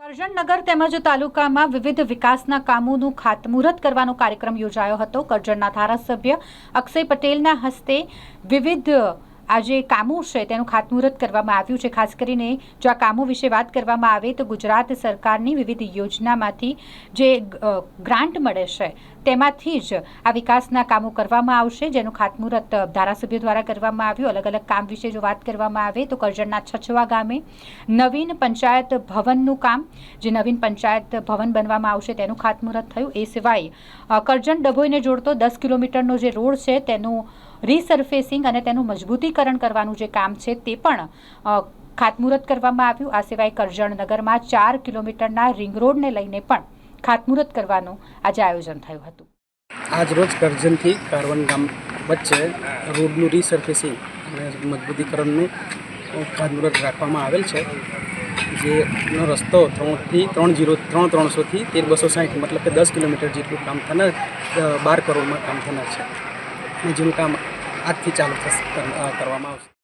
કરજણનગર તેમજ તાલુકામાં વિવિધ વિકાસના કામોનું ખાતમુહૂર્ત કરવાનો કાર્યક્રમ યોજાયો હતો. કરજણના ધારાસભ્ય અક્ષય પટેલના હસ્તે વિવિધ આ જે કામો છે તેનું ખાતમુહૂર્ત કરવામાં આવ્યું છે. ખાસ કરીને જો આ કામો વિશે વાત કરવામાં આવે તો ગુજરાત સરકારની વિવિધ યોજનામાંથી જે ગ્રાન્ટ મળે છે તેમાંથી જ આ વિકાસના કામો કરવામાં આવશે. જેનું ખાતમુહૂર્ત ધારાસભ્યો દ્વારા કરવામાં આવ્યું. અલગ અલગ કામ વિશે જો વાત કરવામાં આવે તો કરજણના છછવા ગામે નવીન પંચાયત ભવનનું કામ, જે નવીન પંચાયત ભવન બનવામાં આવશે તેનું ખાતમુહૂર્ત થયું. એ સિવાય કરજણ ડભોઈને જોડતો દસ કિલોમીટરનો જે રોડ છે તેનું રીસર્ફેસિંગ અને તેનું મજબૂતીકરણ કરવાનું જે કામ છે તે પણ ખાતમુહૂર્ત કરવામાં આવ્યું. આ સિવાય કરજણ નગરમાં ચાર કિલોમીટરના રિંગ રોડને લઈને પણ ખાતમુહૂર્ત કરવાનું આજે આયોજન થયું હતું. આજ રોજ કરજણથી કારવન ગામ વચ્ચે રોડનું રીસર્ફેસિંગ અને મજબૂતીકરણનું ખાતમુહૂર્ત રાખવામાં આવેલ છે. જેનો રસ્તો ત્રણથી ત્રણ જીરો, ત્રણ ત્રણસોથી તેર બસો સાહીઠ, મતલબ કે દસ કિલોમીટર જેટલું કામ થનાર બાર કરોડમાં કામ થનાર છે. અને જેનું કામ આજથી ચાલુ કરવામાં આવશે.